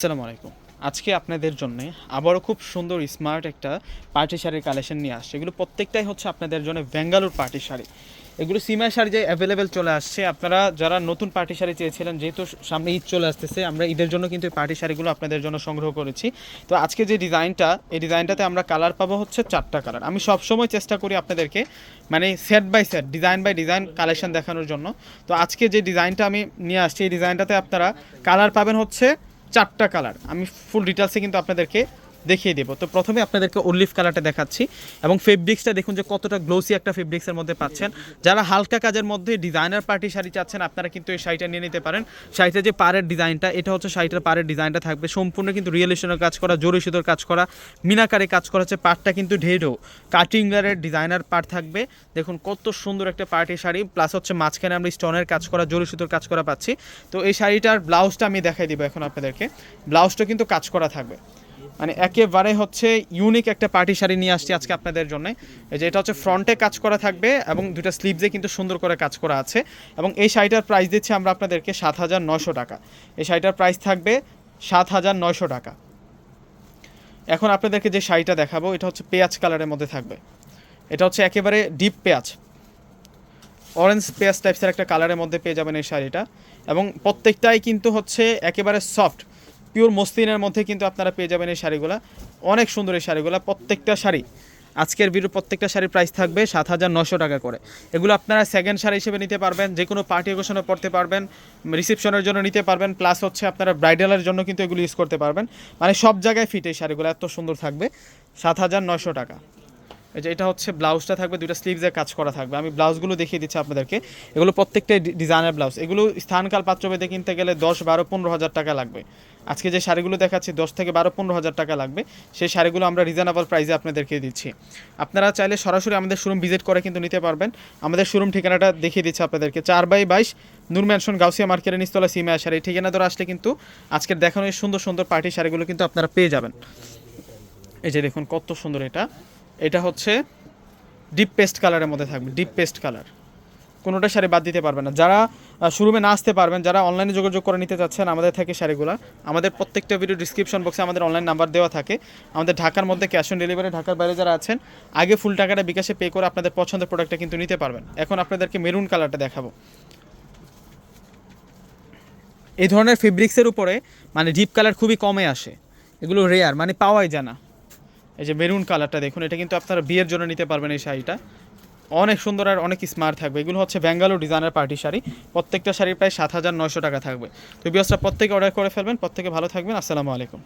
আসসালামু আলাইকুম। আজকে আপনাদের জন্য আবারও খুব সুন্দর স্মার্ট একটা পার্টি শাড়ির কালেকশন নিয়ে আসছে। এগুলো প্রত্যেকটাই হচ্ছে আপনাদের জন্য বেঙ্গালুর পার্টি শাড়ি। এগুলো সিমা শাড়ি যে অ্যাভেলেবেল চলে আসছে, আপনারা যারা নতুন পার্টি শাড়ি চেয়েছিলেন, যেহেতু সামনে ঈদ চলে আসতেছে, আমরা ঈদের জন্য কিন্তু এই পার্টি শাড়িগুলো আপনাদের জন্য সংগ্রহ করেছি। তো আজকে যে ডিজাইনটা, এই ডিজাইনটাতে আমরা কালার পাবো হচ্ছে চারটা কালার আমি সবসময় চেষ্টা করি আপনাদেরকে মানে set by set design by design collection দেখানোর জন্য। তো আজকে যে ডিজাইনটা আমি নিয়ে আসছি, এই ডিজাইনটাতে আপনারা কালার পাবেন হচ্ছে চারটা কালার আমি ফুল ডিটেলসে কিন্তু আপনাদেরকে দেখিয়ে দেবো। তো প্রথমে আপনাদেরকে অলিভ কালারটা দেখাচ্ছি এবং ফেব্রিক্সটা দেখুন যে কতটা গ্লোসি একটা ফেব্রিক্সের মধ্যে পাচ্ছেন। যারা হালকা কাজের মধ্যে ডিজাইনার পার্টি শাড়ি চাচ্ছেন, আপনারা কিন্তু এই শাড়িটা নিয়ে নিতে পারেন। শাড়িটা যে পাড়ের ডিজাইনটা এটা হচ্ছে শাড়িটার পাড়ের ডিজাইনটা থাকবে। সম্পূর্ণ কিন্তু রিয়েলিশনের কাজ করা, জরি সুতোর কাজ করা, মিনাকারে কাজ করা হচ্ছে পাটটা কিন্তু ঢেডো কাটিংলারের ডিজাইনার পার্ট থাকবে। দেখুন কত সুন্দর একটা পার্টি শাড়ি প্লাস হচ্ছে মাঝখানে আমরা স্টোনের কাজ করা, জরি সুতোর কাজ করা পাচ্ছি। তো এই শাড়িটার ব্লাউজটা আমি দেখাই দিব এখন আপনাদেরকে। ব্লাউজটা কিন্তু কাজ করা থাকবে। মানে একেবারে হচ্ছে ইউনিক একটা পার্টি শাড়ি নিয়ে আসছি আজকে আপনাদের জন্য। এই যে এটা হচ্ছে ফ্রন্টে কাজ করা থাকবে এবং দুটো স্লিভসে কিন্তু সুন্দর করে কাজ করা আছে এবং এই শাড়িটার প্রাইস দিচ্ছি আমরা আপনাদেরকে সাত হাজার নশো টাকা। এই শাড়িটার প্রাইস থাকবে সাত হাজার নয়শো টাকা। এখন আপনাদেরকে যে শাড়িটা দেখাবো, এটা হচ্ছে পেঁয়াজ কালারের মধ্যে থাকবে। এটা হচ্ছে একেবারে ডিপ পেঁয়াজ। অরেঞ্জ পেঁয়াজ টাইপসের একটা কালারের মধ্যে পেয়ে যাবেন এই শাড়িটা। এবং প্রত্যেকটাই কিন্তু হচ্ছে একেবারে সফট পিওর মসলিনের মধ্যে কিন্তু আপনারা পেয়ে যাবেন এই শাড়িগুলো। অনেক সুন্দর এই শাড়িগুলো, প্রত্যেকটা শাড়ি। আজকের ভিডিও প্রত্যেকটা শাড়ির প্রাইস থাকবে সাত হাজার নশো টাকা করে। এগুলো আপনারা সেকেন্ড শাড়ি হিসেবে নিতে পারবেন যে কোনো পার্টি ওকেশনে পড়তে পারবেন রিসেপশনের জন্য নিতে পারবেন প্লাস হচ্ছে আপনারা ব্রাইডালের জন্য কিন্তু এগুলো ইউজ করতে পারবেন। মানে সব জায়গায় ফিট এই শাড়িগুলো, এত সুন্দর থাকবে, সাত হাজার নশো টাকা। এই যে এটা হচ্ছে ব্লাউজটা থাকবে দুটো স্লিভসের কাজ করা থাকবে। আমি ব্লাউজগুলো দেখিয়ে দিচ্ছি আপনাদেরকে। এগুলো প্রত্যেকটাই ডিজাইনার ব্লাউজ। এগুলো স্থানকাল পাত্রভেদে কিনতে গেলে দশ, বারো, পনেরো হাজার টাকা লাগবে। আজকে যে শাড়িগুলো দেখাচ্ছি, দশ থেকে বারো, পনেরো হাজার টাকা লাগবে। সেই শাড়িগুলো আমরা রিজনেবল প্রাইসে আপনাদেরকে দিচ্ছি। আপনারা চাইলে সরাসরি আমাদের শোরুম ভিজিট করে কিন্তু নিতে পারবেন। আমাদের শোরুম ঠিকানাটা দেখিয়ে দিচ্ছি আপনাদেরকে। চার বাই বাইশ, নূর ম্যানশন গাউসিয়া মার্কেটের নিস্তলা সিমা শাড়ি এই ঠিকানা ধরে আসলে কিন্তু আজকের দেখানো এই সুন্দর সুন্দর পার্টি শাড়িগুলো কিন্তু আপনারা পেয়ে যাবেন। এই যে দেখুন কত সুন্দর এটা। এটা হচ্ছে ডিপ পেস্ট কালারের মধ্যে থাকবে ডিপ পেস্ট কালার কোনোটা শাড়ি বাদ দিতে পারবেন না। যারা শোরুমে না আসতে পারবেন, যারা অনলাইনে যোগাযোগ করে নিতে চাচ্ছেন, আমাদের থেকে শাড়িগুলো। আমাদের প্রত্যেকটা ভিডিও ডিসক্রিপশন বক্সে আমাদের অনলাইন নাম্বার দেওয়া থাকে। আমাদের ঢাকার মধ্যে ক্যাশ অন ডেলিভারি ঢাকার বাইরে যারা আছেন, আগে ফুল টাকাটা বিকাশে পে করে আপনাদের পছন্দের প্রোডাক্টটা কিন্তু নিতে পারবেন। এখন আপনাদেরকে মেরুন কালারটা দেখাবো। এই ধরনের ফেব্রিক্সের উপরে মানে ডিপ কালার খুবই কমে আসে। এগুলো রেয়ার মানে পাওয়াই যায় না। এই যে মেরুন কালারটা দেখুন, এটা কিন্তু আপনারা বিয়ের জন্য নিতে পারবেন এই শাড়িটা। অনেক সুন্দর আর অনেক স্মার্ট থাকবে। এগুলো হচ্ছে ব্যাঙ্গালোর ডিজাইনার পার্টি শাড়ি। প্রত্যেকটা শাড়ি প্রায় সাত হাজার নয়শো টাকা থাকবে। তো বিয়সটা প্রত্যেকে অর্ডার করে ফেলবেন, প্রত্যেকে ভালো থাকবেন। আসসালামু আলাইকুম।